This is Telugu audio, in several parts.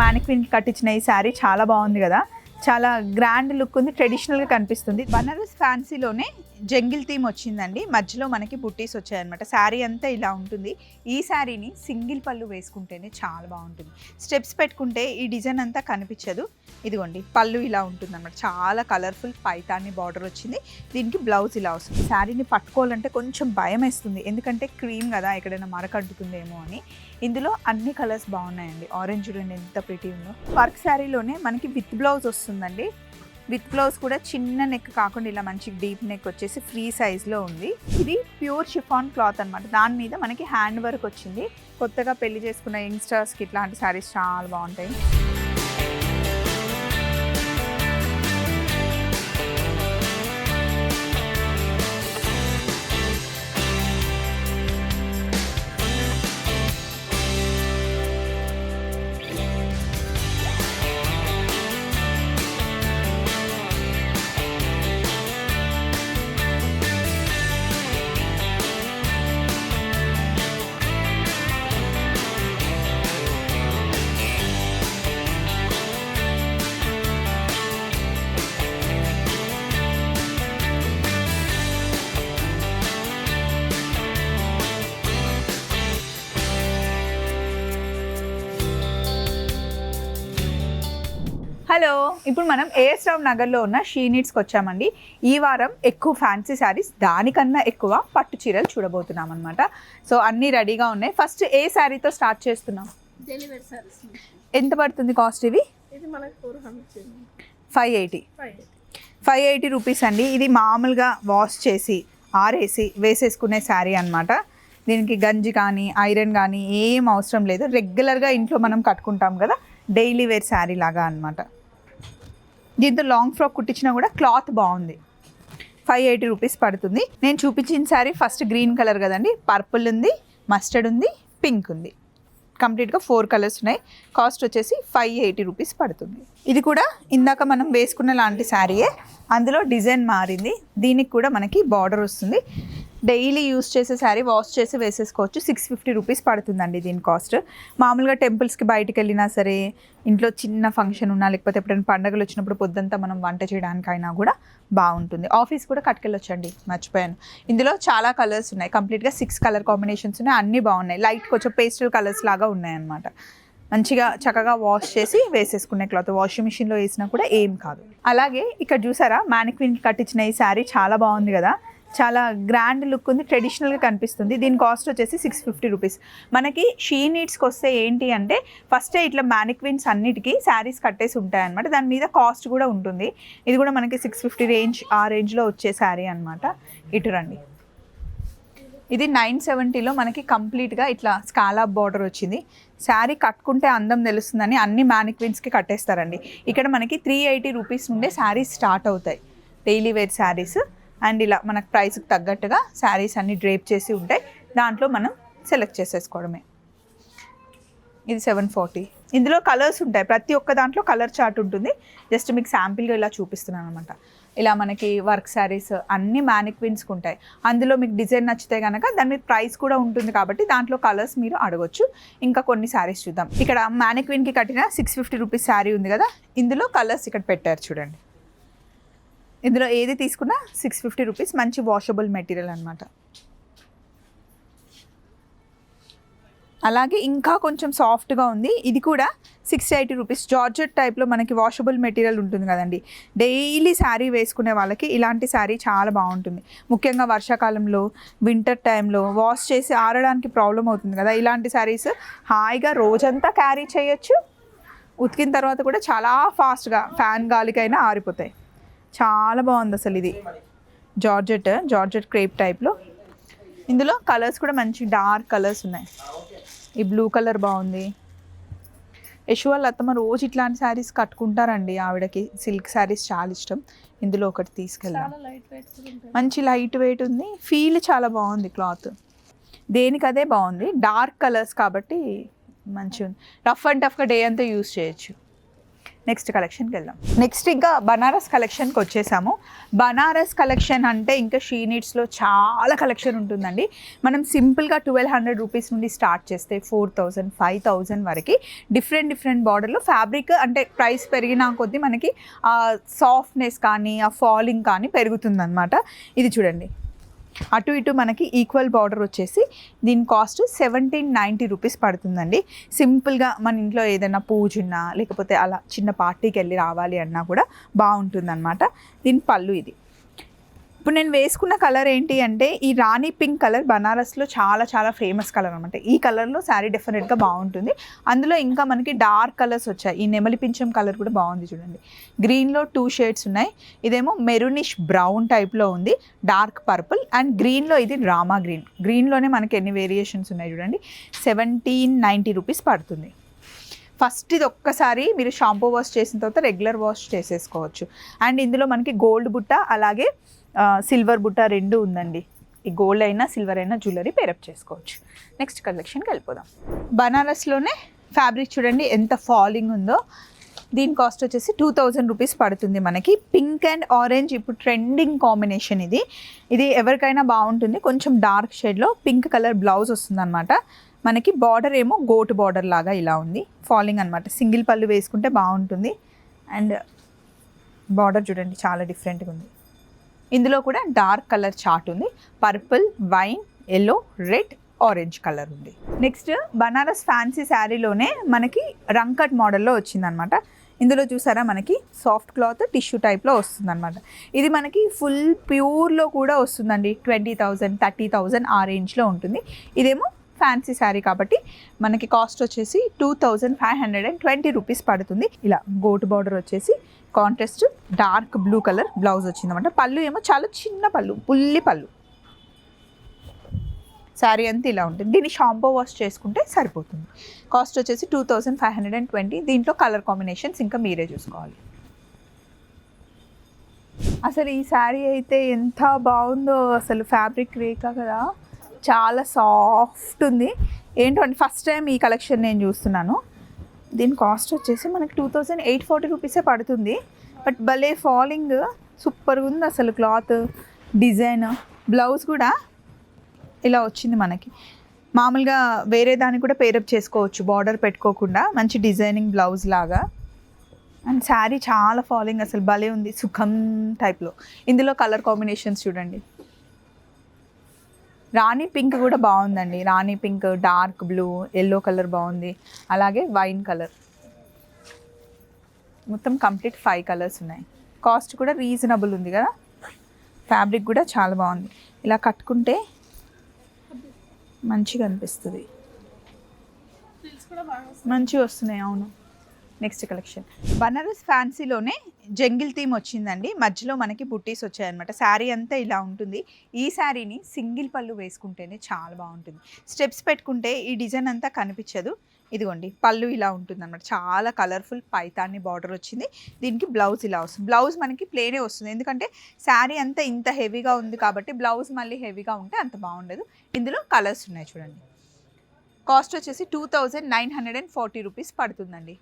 మ్యానిక్విన్ కట్టించిన ఈ శారీ చాలా బాగుంది కదా. చాలా గ్రాండ్ లుక్ ఉంది ట్రెడిషనల్గా కనిపిస్తుంది. బనారస్ ఫ్యాన్సీలోనే జంగిల్ థీమ్ వచ్చిందండి. మధ్యలో మనకి బుట్టీస్ వచ్చాయన్నమాట. శారీ అంతా ఇలా ఉంటుంది. ఈ శారీని సింగిల్ పళ్ళు వేసుకుంటేనే చాలా బాగుంటుంది. స్టెప్స్ పెట్టుకుంటే ఈ డిజైన్ అంతా కనిపించదు. ఇదిగోండి పళ్ళు ఇలా ఉంటుంది అనమాట చాలా కలర్ఫుల్ పైతాన్ని బార్డర్ వచ్చింది. దీనికి బ్లౌజ్ ఇలా వస్తుంది. శారీని పట్టుకోవాలంటే కొంచెం భయం వేస్తుంది. ఎందుకంటే క్రీమ్ కదా ఎక్కడైనా మరకంటుతుందేమో అని. ఇందులో అన్ని కలర్స్ బాగున్నాయండి. ఆరెంజ్ చూడండి ఎంత ప్రిటీ ఉందో. వర్క్ శారీలోనే మనకి విత్ బ్లౌజ్ వస్తుందండి. విత్ బ్లౌజ్ కూడా చిన్న నెక్ కాకుండా ఇలా మంచి డీప్ నెక్ వచ్చేసి ఫ్రీ సైజ్లో ఉంది. ఇది ప్యూర్ షిఫాన్ క్లాత్ అన్నమాట. దాని మీద మనకి హ్యాండ్ వర్క్ వచ్చింది. కొత్తగా పెళ్ళి చేసుకున్న యంగ్స్టర్స్కి ఇట్లాంటి శారీస్ చాలా బాగుంటాయి. హలో ఇప్పుడు మనం ఏఎస్ రావ్ నగర్లో ఉన్న షీ నీడ్స్కి వచ్చామండి. ఈ వారం ఎక్కువ ఫ్యాన్సీ శారీస్ దానికన్నా ఎక్కువ పట్టు చీరలు చూడబోతున్నాం అనమాట సో అన్నీ రెడీగా ఉన్నాయి. ఫస్ట్ ఏ శారీతో స్టార్ట్ చేస్తున్నాం? ఎంత పడుతుంది కాస్ట్ ఇవి? Five eighty five five eighty rupees అండి. ఇది మామూలుగా వాష్ చేసి ఆరేసి వేసేసుకునే శారీ అన్నమాట. దీనికి గంజి కానీ ఐరన్ కానీ ఏం అవసరం లేదు. రెగ్యులర్గా ఇంట్లో మనం కట్టుకుంటాం కదా డైలీ వేర్ శారీ లాగా అన్నమాట. దీంతో లాంగ్ ఫ్రాక్ కుట్టించినా కూడా క్లాత్ బాగుంది. ఫైవ్ ఎయిటీ రూపీస్ పడుతుంది. నేను చూపించిన శారీ ఫస్ట్ గ్రీన్ కలర్ కదండి. పర్పుల్ ఉంది మస్టర్డ్ ఉంది పింక్ ఉంది. కంప్లీట్గా ఫోర్ కలర్స్ ఉన్నాయి. కాస్ట్ వచ్చేసి ఫైవ్ ఎయిటీ రూపీస్ పడుతుంది. ఇది కూడా ఇందాక మనం వేసుకున్న లాంటి శారీయే. అందులో డిజైన్ మారింది. దీనికి కూడా మనకి బార్డర్ వస్తుంది. డైలీ యూస్ చేసే శారీ వాష్ చేసి వేసేసుకోవచ్చు. సిక్స్ ఫిఫ్టీ రూపీస్ పడుతుందండి దీని కాస్ట్. మామూలుగా టెంపుల్స్కి బయటికి వెళ్ళినా సరే ఇంట్లో చిన్న ఫంక్షన్ ఉన్నా లేకపోతే ఎప్పుడైనా పండగలు వచ్చినప్పుడు పొద్దుంతా మనం వంట చేయడానికైనా కూడా బాగుంటుంది. ఆఫీస్ కూడా కట్టుకెళ్ళొచ్చండి మర్చిపోయాను. ఇందులో చాలా కలర్స్ ఉన్నాయి. కంప్లీట్గా సిక్స్ కలర్ కాంబినేషన్స్ ఉన్నాయి. అన్నీ బాగున్నాయి. లైట్ కొంచెం పేస్టల్ కలర్స్ లాగా ఉన్నాయన్నమాట. మంచిగా చక్కగా వాష్ చేసి వేసేసుకునే క్లాత్. వాషింగ్ మిషన్లో వేసినా కూడా ఏం కాదు. అలాగే ఇక్కడ చూసారా? మ్యానిక్విన్ కట్టించిన ఈ శారీ చాలా బాగుంది కదా? చాలా గ్రాండ్ లుక్ ఉంది ట్రెడిషనల్గా కనిపిస్తుంది. దీని కాస్ట్ వచ్చేసి సిక్స్ ఫిఫ్టీ రూపీస్ మనకి షీ నీడ్స్కి వస్తే ఏంటి అంటే ఫస్ట్ ఇట్లా మ్యానిక్విన్స్ అన్నిటికీ శారీస్ కట్టేసి ఉంటాయన్నమాట. దాని మీద కాస్ట్ కూడా ఉంటుంది. ఇది కూడా మనకి సిక్స్ ఫిఫ్టీ రేంజ్ ఆ రేంజ్లో వచ్చే శారీ అనమాట ఇటు రండి. ఇది నైన్ సెవెంటీలో మనకి కంప్లీట్గా ఇట్లా స్కాలాప్ బార్డర్ వచ్చింది. శారీ కట్టుకుంటే అందం తెలుస్తుందని అన్ని మ్యానిక్విన్స్కి కట్టేస్తారండి. ఇక్కడ మనకి త్రీ ఎయిటీ రూపీస్ నుండే శారీస్ స్టార్ట్ అవుతాయి. డైలీ వేర్ శారీస్ అండ్ ఇలా మనకు ప్రైస్కి తగ్గట్టుగా శారీస్ అన్ని డ్రేప్ చేసి ఉంటాయి. దాంట్లో మనం సెలెక్ట్ చేసేసుకోవడమే. ఇది సెవెన్ ఫార్టీ ఇందులో కలర్స్ ఉంటాయి. ప్రతి ఒక్క దాంట్లో కలర్ చార్ట్ ఉంటుంది. జస్ట్ మీకు శాంపిల్గా ఇలా చూపిస్తున్నాను అనమాట ఇలా మనకి వర్క్ శారీస్ అన్ని మ్యానిక్విన్స్కి ఉంటాయి. అందులో మీకు డిజైన్ నచ్చితే కనుక దాని మీద ప్రైస్ కూడా ఉంటుంది కాబట్టి దాంట్లో కలర్స్ మీరు అడగొచ్చు. ఇంకా కొన్ని శారీస్ చూద్దాం. ఇక్కడ మ్యానిక్విన్కి కట్టిన సిక్స్ ఫిఫ్టీ రూపీస్ శారీ ఉంది కదా? ఇందులో కలర్స్ ఇక్కడ పెట్టారు చూడండి. ఇందులో ఏది తీసుకున్నా సిక్స్ ఫిఫ్టీ రూపీస్ మంచి వాషబుల్ మెటీరియల్ అనమాట అలాగే ఇంకా కొంచెం సాఫ్ట్గా ఉంది. ఇది కూడా సిక్స్ ఎయిటీ రూపీస్ జార్జెట్ టైప్లో మనకి వాషబుల్ మెటీరియల్ ఉంటుంది కదండి. డైలీ శారీ వేసుకునే వాళ్ళకి ఇలాంటి శారీ చాలా బాగుంటుంది. ముఖ్యంగా వర్షాకాలంలో వింటర్ టైంలో వాష్ చేసి ఆరడానికి ప్రాబ్లం అవుతుంది కదా. ఇలాంటి శారీస్ హాయిగా రోజంతా క్యారీ చేయొచ్చు. ఉతికిన తర్వాత కూడా చాలా ఫాస్ట్గా ఫ్యాన్ గాలికైనా ఆరిపోతాయి. చాలా బాగుంది అసలు ఇది. జార్జెట్ జార్జెట్ క్రేప్ టైప్లో ఇందులో కలర్స్ కూడా మంచి డార్క్ కలర్స్ ఉన్నాయి. ఈ బ్లూ కలర్ బాగుంది. యశువల్ అత్తమ్మ రోజు ఇట్లాంటి శారీస్ కట్టుకుంటారండి ఆవిడకి. సిల్క్ శారీస్ చాలా ఇష్టం. ఇందులో ఒకటి తీసుకెళ్ళాం మంచి లైట్ వెయిట్ ఉంది. ఫీల్ చాలా బాగుంది క్లాత్ దేనికి అదే బాగుంది? డార్క్ కలర్స్ కాబట్టి మంచిగా ఉంది రఫ్ అండ్ టఫ్గా డే అంతా యూస్ చేయొచ్చు. నెక్స్ట్ కలెక్షన్కి వెళ్దాం. నెక్స్ట్ ఇంకా బనారస్ కలెక్షన్కి వచ్చేసాము. బనారస్ కలెక్షన్ అంటే ఇంకా షీ నీడ్స్లో చాలా కలెక్షన్ ఉంటుందండి. మనం సింపుల్గా ట్వెల్వ్ హండ్రెడ్ రూపీస్ నుండి స్టార్ట్ చేస్తే ఫోర్ థౌజండ్ ఫైవ్ థౌజండ్ వరకు డిఫరెంట్ డిఫరెంట్ బార్డర్లో ఫ్యాబ్రిక్ అంటే ప్రైస్ పెరిగినా కొద్దీ మనకి ఆ సాఫ్ట్నెస్ కానీ ఆ ఫాలింగ్ కానీ పెరుగుతుందన్నమాట. ఇది చూడండి. అటు ఇటు మనకి ఈక్వల్ బార్డర్ వచ్చేసి దీని కాస్ట్ సెవెంటీన్ నైంటీ రూపీస్ పడుతుందండి. సింపుల్గా మన ఇంట్లో ఏదైనా పూజ ఉన్నా లేకపోతే అలా చిన్న పార్టీకి వెళ్ళి రావాలి అన్నా కూడా బాగుంటుందన్నమాట. దీని పళ్ళు ఇది. ఇప్పుడు నేను వేసుకున్న కలర్ ఏంటి అంటే ఈ రాణి పింక్ కలర్ బనారస్లో చాలా చాలా ఫేమస్ కలర్ అనమాట ఈ కలర్లో శారీ డెఫినెట్గా బాగుంటుంది. అందులో ఇంకా మనకి డార్క్ కలర్స్ వచ్చాయి. ఈ నెమలి పింఛం కలర్ కూడా బాగుంది చూడండి. గ్రీన్లో టూ షేడ్స్ ఉన్నాయి. ఇదేమో మెరూనిష్ బ్రౌన్ టైప్లో ఉంది. డార్క్ పర్పుల్ అండ్ గ్రీన్లో ఇది డ్రామా గ్రీన్ గ్రీన్లోనే మనకి ఎన్ని వేరియేషన్స్ ఉన్నాయి చూడండి. సెవెంటీన్ నైంటీ రూపీస్ పడుతుంది. ఫస్ట్ ఇది ఒక్కసారి మీరు షాంపూ వాష్ చేసిన తర్వాత రెగ్యులర్ వాష్ చేసేసుకోవచ్చు. అండ్ ఇందులో మనకి గోల్డ్ బుట్ట అలాగే సిల్వర్ బుట్ట రెండు ఉందండి. ఈ గోల్డ్ అయినా సిల్వర్ అయినా జ్యువెలరీ పేరప్ చేసుకోవచ్చు. నెక్స్ట్ కలెక్షన్కి వెళ్ళిపోదాం. బనారస్లోనే ఫ్యాబ్రిక్ చూడండి ఎంత ఫాలింగ్ ఉందో. దీని కాస్ట్ వచ్చేసి టూ థౌజండ్ రూపీస్ పడుతుంది మనకి. పింక్ అండ్ ఆరెంజ్ ఇప్పుడు ట్రెండింగ్ కాంబినేషన్ ఇది. ఇది ఎవరికైనా బాగుంటుంది. కొంచెం డార్క్ షేడ్లో పింక్ కలర్ బ్లౌజ్ వస్తుంది మనకి బార్డర్ ఏమో గోటు బార్డర్ లాగా ఇలా ఉంది. ఫాలింగ్ అనమాట సింగిల్ పళ్ళు వేసుకుంటే బాగుంటుంది. అండ్ బార్డర్ చూడండి చాలా డిఫరెంట్గా ఉంది. ఇందులో కూడా డార్క్ కలర్ చార్ట్ ఉంది. Purple wine yellow red orange colour ఉంది. నెక్స్ట్ బనారస్ ఫ్యాన్సీ శారీలోనే మనకి రంకట్ మోడల్లో వచ్చిందనమాట ఇందులో చూసారా మనకి సాఫ్ట్ క్లాత్ టిష్యూ టైప్లో వస్తుందన్నమాట. ఇది మనకి ఫుల్ ప్యూర్లో కూడా వస్తుందండి. ట్వంటీ థౌజండ్ థర్టీ థౌజండ్ ఆ రేంజ్లో ఉంటుంది. ఇదేమో ఫ్యాన్సీ శారీ కాబట్టి మనకి కాస్ట్ వచ్చేసి two thousand five hundred and twenty rupees పడుతుంది. ఇలా గోటు బార్డర్ వచ్చేసి contrast dark blue colour blouse వచ్చిందన్నమాట. పళ్ళు ఏమో చాలా చిన్న పళ్ళు పుల్లి పళ్ళు. శారీ అంతా ఇలా ఉంటుంది. దీన్ని షాంపూ వాష్ చేసుకుంటే సరిపోతుంది. కాస్ట్ వచ్చేసి two thousand five hundred and twenty. దీంట్లో కలర్ కాంబినేషన్స్ ఇంకా మీరే చూసుకోవాలి. అసలు ఈ శారీ అయితే ఎంత బాగుందో. అసలు ఫ్యాబ్రిక్ రేఖ కదా. చాలా సాఫ్ట్ ఉంది. ఏంటంటే ఫస్ట్ టైం ఈ కలెక్షన్ నేను చూస్తున్నాను. దీని కాస్ట్ వచ్చేసి మనకి టూ థౌజండ్ ఎయిట్ ఫార్టీ రూపీసే పడుతుంది. బట్ భలే ఫాలింగ్ సూపర్గా ఉంది అసలు క్లాత్ డిజైన్ బ్లౌజ్ కూడా ఇలా వచ్చింది మనకి. మామూలుగా వేరే దాన్ని కూడా పేరప్ చేసుకోవచ్చు బార్డర్ పెట్టుకోకుండా మంచి డిజైనింగ్ బ్లౌజ్ లాగా. అండ్ శారీ చాలా ఫాలింగ్ అసలు భలే ఉంది సుఖం టైప్లో ఇందులో కలర్ కాంబినేషన్స్ చూడండి. రాణి పింక్ కూడా బాగుందండి. Rani pink dark blue yellow colour బాగుంది. అలాగే వైన్ కలర్. మొత్తం కంప్లీట్ ఫైవ్ కలర్స్ ఉన్నాయి. కాస్ట్ కూడా రీజనబుల్ ఉంది కదా? ఫ్యాబ్రిక్ కూడా చాలా బాగుంది. ఇలా కట్టుకుంటే మంచిగా అనిపిస్తుంది. మంచిగా వస్తున్నాయి అవును. Next collection. బనారస్ ఫ్యాన్సీలోనే జంగిల్ థీమ్ వచ్చిందండి. మధ్యలో మనకి బుట్టీస్ వచ్చాయన్నమాట. శారీ అంతా ఇలా ఉంటుంది. ఈ శారీని సింగిల్ పళ్ళు వేసుకుంటేనే చాలా బాగుంటుంది. స్టెప్స్ పెట్టుకుంటే ఈ డిజైన్ అంతా కనిపించదు. ఇదిగోండి పళ్ళు ఇలా ఉంటుంది అనమాట చాలా కలర్ఫుల్ పైతాన్ని బార్డర్ వచ్చింది. దీనికి బ్లౌజ్ ఇలా వస్తుంది. బ్లౌజ్ మనకి ప్లేనే వస్తుంది. ఎందుకంటే శారీ అంతా ఇంత హెవీగా ఉంది కాబట్టి బ్లౌజ్ మళ్ళీ హెవీగా ఉంటే అంత బాగుండదు. ఇందులో కలర్స్ ఉన్నాయి చూడండి. కాస్ట్ వచ్చేసి two thousand nine hundred and forty rupees పడుతుందండి.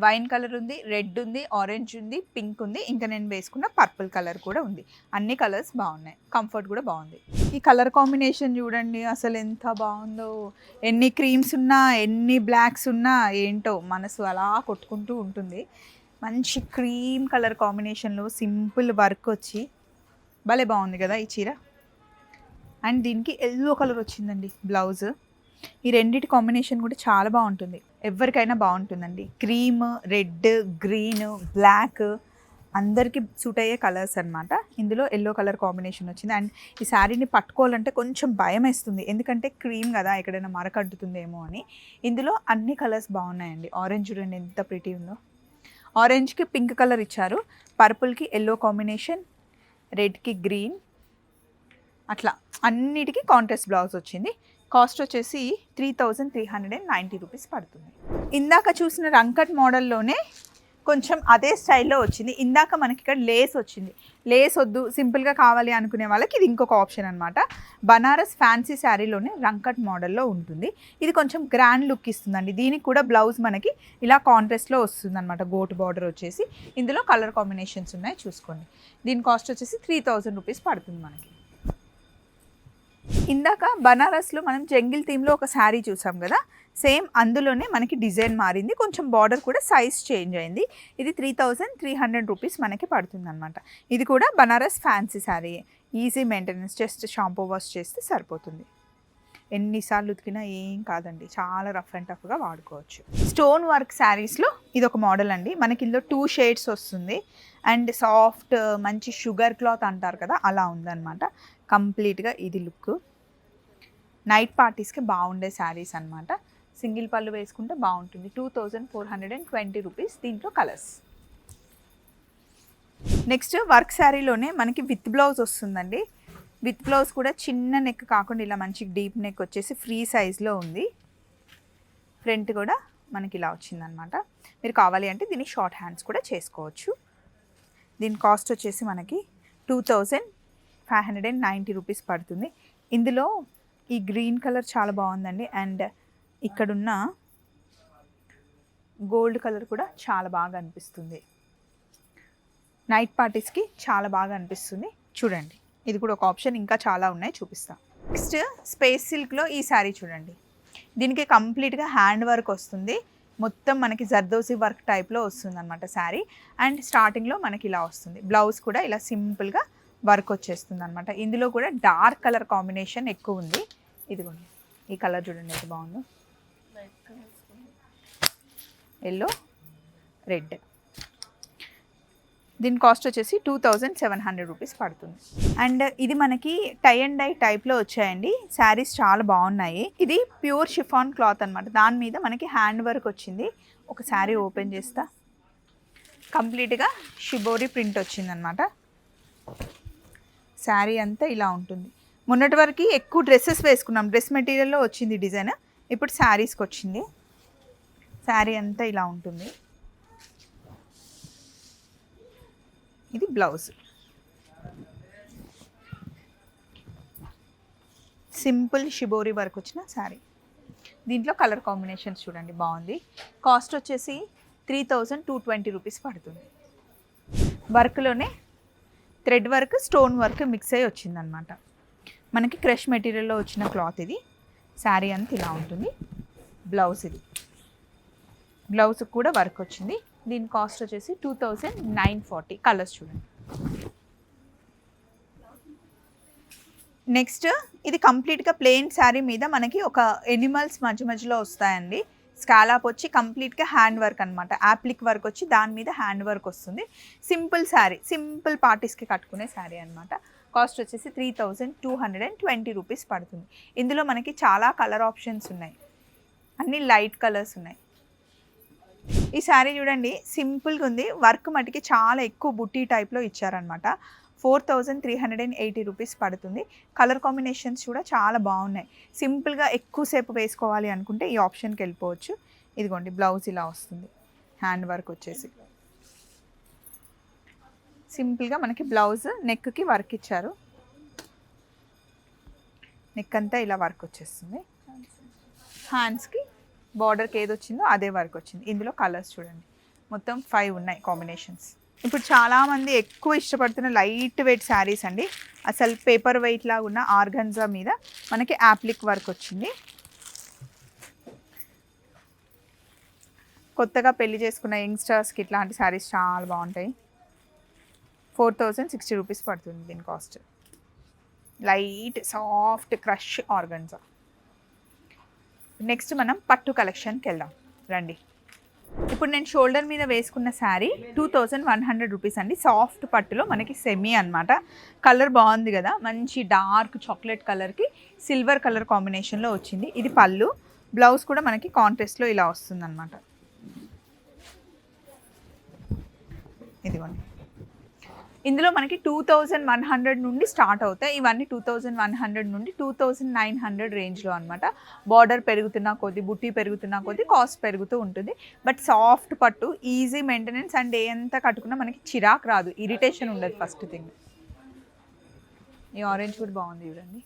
వైన్ కలర్ ఉంది రెడ్ ఉంది ఆరెంజ్ ఉంది పింక్ ఉంది. ఇంకా నేను వేసుకున్న పర్పుల్ కలర్ కూడా ఉంది. అన్ని కలర్స్ బాగున్నాయి. కంఫర్ట్ కూడా బాగుంది. ఈ కలర్ కాంబినేషన్ చూడండి. అసలు ఎంత బాగుందో. ఎన్ని క్రీమ్స్ ఉన్నా ఎన్ని బ్లాక్స్ ఉన్నా ఏంటో మనసు అలా కొట్టుకుంటూ ఉంటుంది. మంచి క్రీమ్ కలర్ కాంబినేషన్లో సింపుల్ వర్క్ వచ్చి భలే బాగుంది కదా ఈ చీర. అండ్ దీనికి ఎల్లో కలర్ వచ్చిందండి బ్లౌజ్. ఈ రెండిటి కాంబినేషన్ కూడా చాలా బాగుంటుంది. ఎవరికైనా బాగుంటుందండి. క్రీమ్ రెడ్ గ్రీన్ బ్లాక్ అందరికీ సూట్ అయ్యే కలర్స్ అన్నమాట. ఇందులో ఎల్లో కలర్ కాంబినేషన్ వచ్చింది. అండ్ ఈ శారీని పట్టుకోవాలంటే కొంచెం భయం వేస్తుంది. ఎందుకంటే క్రీమ్ కదా ఎక్కడైనా మరకట్టుతుందేమో అని. ఇందులో అన్ని కలర్స్ బాగున్నాయండి. ఆరెంజ్ చూడండి ఎంత ప్రిటీ ఉందో. ఆరెంజ్కి పింక్ కలర్ ఇచ్చారు. పర్పుల్కి ఎల్లో కాంబినేషన్ రెడ్కి గ్రీన్. అట్లా అన్నిటికీ కాంట్రాస్ట్ బ్లౌజ్ వచ్చింది. కాస్ట్ వచ్చేసి three thousand three hundred and ninety rupees పడుతుంది. ఇందాక చూసిన రంకట్ మోడల్లోనే కొంచెం అదే స్టైల్లో వచ్చింది. ఇందాక మనకి ఇక్కడ లేస్ వచ్చింది. లేస్ వద్దు సింపుల్గా కావాలి అనుకునే వాళ్ళకి ఇది ఇంకొక ఆప్షన్ అనమాట బనారస్ ఫ్యాన్సీ శారీలోనే రంకట్ మోడల్లో ఉంటుంది. ఇది కొంచెం గ్రాండ్ లుక్ ఇస్తుందండి. దీనికి కూడా బ్లౌజ్ మనకి ఇలా కాంట్రాస్ట్లో వస్తుంది అనమాట గోటు బార్డర్ వచ్చేసి. ఇందులో కలర్ కాంబినేషన్స్ ఉన్నాయి చూసుకోండి. దీని కాస్ట్ వచ్చేసి త్రీ థౌజండ్ రూపీస్ పడుతుంది మనకి. ఇందాక బనారస్లో మనం జంగిల్ థీమ్లో ఒక శారీ చూసాం కదా సేమ్ అందులోనే మనకి డిజైన్ మారింది. కొంచెం బార్డర్ కూడా సైజ్ చేంజ్ అయింది. ఇది three thousand three hundred rupees మనకి పడుతుందన్నమాట. ఇది కూడా Banaras fancy sari. Easy maintenance just shampoo wash చేస్తే సరిపోతుంది. ఎన్నిసార్లు ఉతికినా ఏం కాదండి. చాలా రఫ్ అండ్ టఫ్గా వాడుకోవచ్చు. స్టోన్ వర్క్ శారీస్లో ఇది ఒక మోడల్ అండి. మనకి ఇందులో టూ షేడ్స్ వస్తుంది. అండ్ సాఫ్ట్ మంచి షుగర్ క్లాత్ అంటారు కదా అలా ఉందన్నమాట. కంప్లీట్గా ఇది లుక్. నైట్ పార్టీస్కి బాగుండే శారీస్ అన్నమాట. సింగిల్ పళ్ళు వేసుకుంటే బాగుంటుంది. Two thousand four hundred and twenty rupees దీంట్లో కలర్స్. నెక్స్ట్ వర్క్ శారీలోనే మనకి విత్ బ్లౌజ్ వస్తుందండి. విత్ బ్లౌజ్ కూడా చిన్న నెక్ కాకుండా ఇలా మంచి డీప్ నెక్ వచ్చేసి ఫ్రీ సైజ్లో ఉంది. ఫ్రంట్ కూడా మనకి ఇలా వచ్చిందనమాట మీరు కావాలి అంటే దీన్ని షార్ట్ హ్యాండ్స్ కూడా చేసుకోవచ్చు. దీని కాస్ట్ వచ్చేసి మనకి two thousand five hundred and ninety rupees పడుతుంది. ఇందులో ఈ గ్రీన్ కలర్ చాలా బాగుందండి. అండ్ ఇక్కడున్న గోల్డ్ కలర్ కూడా చాలా బాగా అనిపిస్తుంది. నైట్ పార్టీస్కి చాలా బాగా అనిపిస్తుంది. చూడండి ఇది కూడా ఒక ఆప్షన్ ఇంకా చాలా ఉన్నాయి చూపిస్తా. నెక్స్ట్ స్పేస్ సిల్క్లో ఈ శారీ చూడండి. దీనికి కంప్లీట్గా హ్యాండ్ వర్క్ వస్తుంది. మొత్తం మనకి జర్దోసి వర్క్ టైప్లో వస్తుంది అనమాట శారీ. అండ్ స్టార్టింగ్లో మనకి ఇలా వస్తుంది. బ్లౌజ్ కూడా ఇలా సింపుల్గా వర్క్ వచ్చేస్తుంది అనమాట ఇందులో కూడా డార్క్ కలర్ కాంబినేషన్ ఎక్కువ ఉంది. ఇదిగోండి. ఈ కలర్ చూడండి ఎంత బాగుందో. Yellow red. దీని కాస్ట్ వచ్చేసి two thousand seven hundred rupees పడుతుంది. అండ్ ఇది మనకి టై అండ్ డై టైప్లో వచ్చాయండి. శారీస్ చాలా బాగున్నాయి. ఇది ప్యూర్ షిఫాన్ క్లాత్ అనమాట దాని మీద మనకి హ్యాండ్ వర్క్ వచ్చింది. ఒక శారీ ఓపెన్ చేస్తా. కంప్లీట్గా షిబోరి ప్రింట్ వచ్చిందనమాట శారీ అంతా ఇలా ఉంటుంది. మొన్నటి వరకు ఎక్కువ డ్రెస్సెస్ వేసుకున్నాం. డ్రెస్ మెటీరియల్లో వచ్చింది డిజైన్. ఇప్పుడు శారీస్కి వచ్చింది. శారీ అంతా ఇలా ఉంటుంది. ఇది బ్లౌజ్. సింపుల్ షిబోరి వర్క్ వచ్చిన శారీ. దీంట్లో కలర్ కాంబినేషన్స్ చూడండి బాగుంది. కాస్ట్ వచ్చేసి three thousand two twenty rupees పడుతుంది. వర్క్లోనే thread work stone work mix అయ్యి వచ్చిందనమాట. మనకి క్రష్ మెటీరియల్లో వచ్చిన క్లాత్ ఇది. శారీ అంత ఇలా ఉంటుంది. బ్లౌజ్ ఇది. బ్లౌజ్ కూడా వర్క్ వచ్చింది. దీని కాస్ట్ వచ్చేసి two thousand nine forty. Colours చూడండి. నెక్స్ట్ ఇది కంప్లీట్గా ప్లెయిన్ శారీ మీద మనకి ఒక ఎనిమల్స్ మధ్య మధ్యలో వస్తాయండి. స్కాలాప్ వచ్చి కంప్లీట్గా హ్యాండ్ వర్క్ అనమాట యాప్లిక్ వర్క్ వచ్చి దాని మీద హ్యాండ్ వర్క్ వస్తుంది. సింపుల్ శారీ సింపుల్ పార్టీస్కి కట్టుకునే శారీ అనమాట కాస్ట్ వచ్చేసి three thousand two hundred and twenty rupees పడుతుంది. ఇందులో మనకి చాలా కలర్ ఆప్షన్స్ ఉన్నాయి. అన్ని లైట్ కలర్స్ ఉన్నాయి. ఈ శారీ చూడండి సింపుల్గా ఉంది. వర్క్ మటుకి చాలా ఎక్కువ బుట్టి టైప్లో ఇచ్చారనమాట four thousand three hundred and eighty rupees పడుతుంది. కలర్ కాంబినేషన్స్ కూడా చాలా బాగున్నాయి. సింపుల్గా ఎక్కువసేపు వేసుకోవాలి అనుకుంటే ఈ ఆప్షన్కి వెళ్ళిపోవచ్చు. ఇదిగోండి బ్లౌజ్ ఇలా వస్తుంది. హ్యాండ్ వర్క్ వచ్చేసి. సింపుల్గా మనకి బ్లౌజ్ నెక్కి వర్క్ ఇచ్చారు. నెక్ అంతా ఇలా వర్క్ వచ్చేస్తుంది. హ్యాండ్స్కి బార్డర్కి ఏది వచ్చిందో అదే వర్క్ వచ్చింది. ఇందులో కలర్స్ చూడండి. మొత్తం ఫైవ్ ఉన్నాయి కాంబినేషన్స్ ఇప్పుడు చాలామంది ఎక్కువ ఇష్టపడుతున్న లైట్ వెయిట్ శారీస్ అండి. అసలు పేపర్ వెయిట్ లాగా ఉన్న ఆర్గన్జా మీద మనకి యాప్లిక్ వర్క్ వచ్చింది. కొత్తగా పెళ్ళి చేసుకున్న యంగ్స్టర్స్కి ఇట్లాంటి శారీస్ చాలా బాగుంటాయి. ఫోర్ థౌజండ్ సిక్స్టీ రూపీస్ పడుతుంది దీని cost light soft crush organza. Next మనం పట్టు కలెక్షన్కి వెళ్దాం. రండి. ఇప్పుడు నేను షోల్డర్ మీద వేసుకున్న saree two thousand one hundred rupees అండి. సాఫ్ట్ పట్టులో మనకి సెమీ అనమాట కలర్ బాగుంది కదా? మంచి డార్క్ చాక్లెట్ కలర్కి సిల్వర్ కలర్ కాంబినేషన్లో వచ్చింది. ఇది పళ్ళు. బ్లౌజ్ కూడా మనకి కాంట్రాస్ట్లో ఇలా వస్తుంది అనమాట ఇదిగోండి. ఇందులో మనకి టూ థౌజండ్ వన్ హండ్రెడ్ నుండి స్టార్ట్ అవుతాయి. ఇవన్నీ టూ థౌజండ్ వన్ హండ్రెడ్ నుండి టూ థౌజండ్ నైన్ హండ్రెడ్ రేంజ్లో అనమాట బార్డర్ పెరుగుతున్న కొద్ది బుట్టి పెరుగుతున్న కొద్ది కాస్ట్ పెరుగుతూ ఉంటుంది. బట్ సాఫ్ట్ పట్టు ఈజీ మెయింటెనెన్స్ అండ్ ఏ ఎంత కట్టుకున్నా మనకి చిరాకు రాదు. ఇరిటేషన్ ఉండదు ఫస్ట్ థింగ్ ఈ ఆరెంజ్ కూడా బాగుంది చూడండి.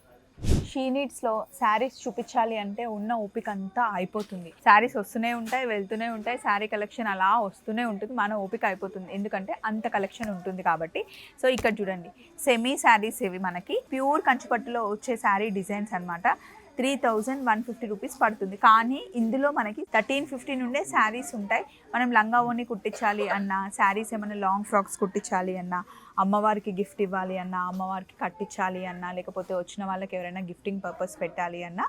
షీ నీడ్స్లో శారీస్ చూపించాలి అంటే ఉన్న ఓపిక అంతా అయిపోతుంది. శారీస్ వస్తూనే ఉంటాయి వెళ్తూనే ఉంటాయి శారీ కలెక్షన్ అలా వస్తూనే ఉంటుంది మన ఓపిక అయిపోతుంది. ఎందుకంటే అంత కలెక్షన్ ఉంటుంది కాబట్టి. సో ఇక్కడ చూడండి. సెమీ శారీస్ ఇవి మనకి ప్యూర్ కంచిపట్టులో వచ్చే శారీ డిజైన్స్ అన్నమాట. Three thousand one fifty rupees పడుతుంది. కానీ ఇందులో మనకి థర్టీన్ ఫిఫ్టీ నుండే శారీస్ ఉంటాయి. మనం లంగా ఓని కుట్టించాలి అన్న శారీస్ ఏమైనా లాంగ్ ఫ్రాక్స్ కుట్టించాలి అన్న అమ్మవారికి గిఫ్ట్ ఇవ్వాలి అన్న అమ్మవారికి కట్టించాలి అన్న లేకపోతే వచ్చిన వాళ్ళకి ఎవరైనా గిఫ్టింగ్ పర్పస్ పెట్టాలి అన్న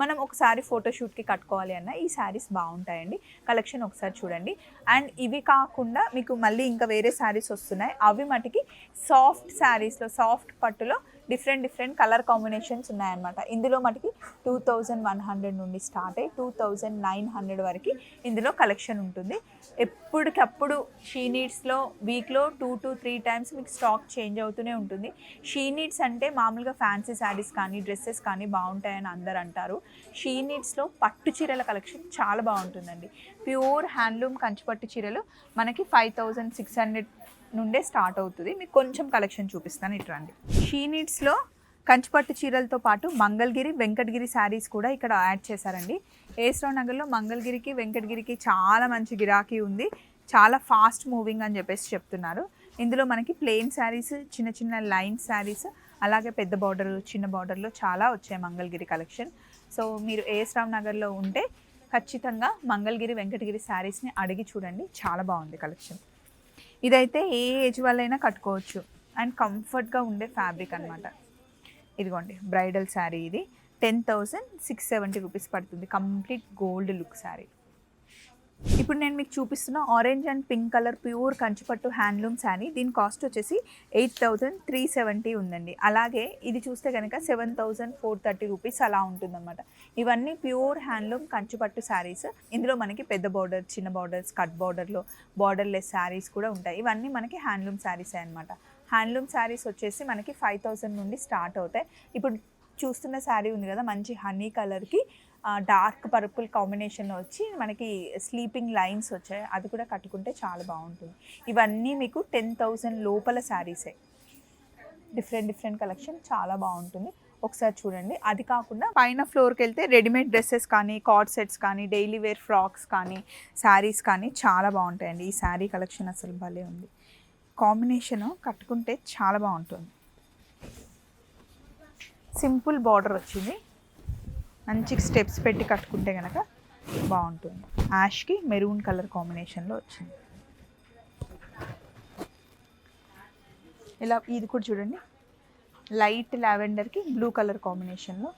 మనం ఒకసారి ఫోటోషూట్కి కట్టుకోవాలి అన్న ఈ శారీస్ బాగుంటాయండి. కలెక్షన్ ఒకసారి చూడండి. అండ్ ఇవి కాకుండా మీకు మళ్ళీ ఇంకా వేరే శారీస్ వస్తున్నాయి. అవి మటుకి సాఫ్ట్ శారీస్లో సాఫ్ట్ పట్టులో డిఫరెంట్ డిఫరెంట్ కలర్ కాంబినేషన్స్ ఉన్నాయన్నమాట. ఇందులో మటుకి టూ థౌజండ్ వన్ హండ్రెడ్ నుండి స్టార్ట్ అయ్యి టూ థౌజండ్ నైన్ హండ్రెడ్ వరకు ఇందులో కలెక్షన్ ఉంటుంది. ఎప్పటికప్పుడు షీ నీడ్స్లో వీక్లో టూ టు త్రీ టైమ్స్ మీకు స్టాక్ చేంజ్ అవుతూనే ఉంటుంది. షీ నీడ్స్ అంటే మామూలుగా ఫ్యాన్సీ శారీస్ కానీ డ్రెస్సెస్ కానీ బాగుంటాయని అందరు అంటారు. షీ నీడ్స్లో పట్టు చీరల కలెక్షన్ చాలా బాగుంటుందండి. ప్యూర్ హ్యాండ్లూమ్ కంచిపట్టు చీరలు మనకి ఫైవ్ థౌజండ్ సిక్స్ హండ్రెడ్ నుండే స్టార్ట్ అవుతుంది. మీకు కొంచెం కలెక్షన్ చూపిస్తాను. ఇటు రండి. షీ నీడ్స్లో కంచిపట్టు చీరలతో పాటు మంగళగిరి వెంకటగిరి శారీస్ కూడా ఇక్కడ యాడ్ చేశారండి. ఏస్రావు నగర్లో మంగళగిరికి వెంకటగిరికి చాలా మంచి గిరాకీ ఉంది. చాలా ఫాస్ట్ మూవింగ్ అని చెప్పేసి చెప్తున్నారు. ఇందులో మనకి ప్లెయిన్ శారీస్ చిన్న చిన్న లైన్ శారీస్ అలాగే పెద్ద బార్డర్ చిన్న బార్డర్లో చాలా వచ్చాయి మంగళగిరి కలెక్షన్. సో మీరు ఏస్రావు నగర్లో ఉంటే ఖచ్చితంగా మంగళగిరి వెంకటగిరి శారీస్ని అడిగి చూడండి. చాలా బాగుంది కలెక్షన్. ఇదైతే ఏ ఏజ్ వాళ్ళైనా కట్టుకోవచ్చు. అండ్ కంఫర్ట్గా ఉండే ఫ్యాబ్రిక్ అనమాట ఇదిగోండి బ్రైడల్ శారీ ఇది. Ten thousand six seventy rupees పడుతుంది. Complete gold look saree. ఇప్పుడు నేను మీకు చూపిస్తున్న orange and pink colour pure Kanchipattu handloom sari. దీని కాస్ట్ వచ్చేసి ఎయిట్ థౌజండ్ త్రీ సెవెంటీ ఉందండి. అలాగే ఇది చూస్తే కనుక seven thousand four thirty rupees అలా ఉంటుందన్నమాట. ఇవన్నీ ప్యూర్ హ్యాండ్లూమ్ కంచిపట్టు శారీస్. ఇందులో మనకి పెద్ద బార్డర్ చిన్న బార్డర్స్ కట్ బార్డర్లో బార్డర్లెస్ శారీస్ కూడా ఉంటాయి. ఇవన్నీ మనకి హ్యాండ్లూమ్ శారీసే అనమాట హ్యాండ్లూమ్ శారీస్ వచ్చేసి మనకి ఫైవ్ థౌజండ్ నుండి స్టార్ట్ అవుతాయి. ఇప్పుడు చూస్తున్న శారీ ఉంది కదా మంచి హనీ కలర్కి డార్క్ పర్పుల్ కాంబినేషన్ వచ్చి మనకి స్లీపింగ్ లైన్స్ వచ్చాయి. అది కూడా కట్టుకుంటే చాలా బాగుంటుంది. ఇవన్నీ మీకు టెన్ థౌజండ్ లోపల శారీసే. డిఫరెంట్ డిఫరెంట్ కలెక్షన్ చాలా బాగుంటుంది. ఒకసారి చూడండి. అది కాకుండా పైన ఫ్లోర్కి వెళ్తే రెడీమేడ్ డ్రెస్సెస్ కానీ కార్డ్ సెట్స్ కానీ డైలీ వేర్ ఫ్రాక్స్ కానీ శారీస్ కానీ చాలా బాగుంటాయండి. ఈ శారీ కలెక్షన్ అసలు భలే ఉంది. కాంబినేషన్ కట్టుకుంటే చాలా బాగుంటుంది. సింపుల్ బార్డర్ వచ్చింది. మంచి స్టెప్స్ పెట్టి కట్టుకుంటే కనుక బాగుంటుంది. యాష్కి మెరూన్ కలర్ కాంబినేషన్లో వచ్చింది. ఇలా ఇది కూడా చూడండి. లైట్ లావెండర్కి బ్లూ కలర్ కాంబినేషన్లో.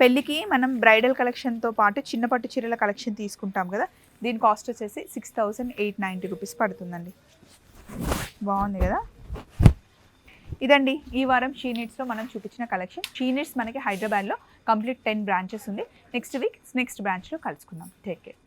పెళ్ళికి మనం బ్రైడల్ కలెక్షన్తో పాటు చిన్న పట్టు చీరల కలెక్షన్ తీసుకుంటాం కదా. దీని కాస్ట్ వచ్చేసి six thousand eight ninety rupees పడుతుందండి. బాగుంది కదా? ఇదండి ఈ వారం షీనిట్స్లో మనం చూపించిన కలెక్షన్. షీనిట్స్ మనకి హైదరాబాద్లో కంప్లీట్ టెన్ బ్రాంచెస్ ఉంది. నెక్స్ట్ వీక్ నెక్స్ట్ బ్రాంచ్లో కలుసుకుందాం. Take care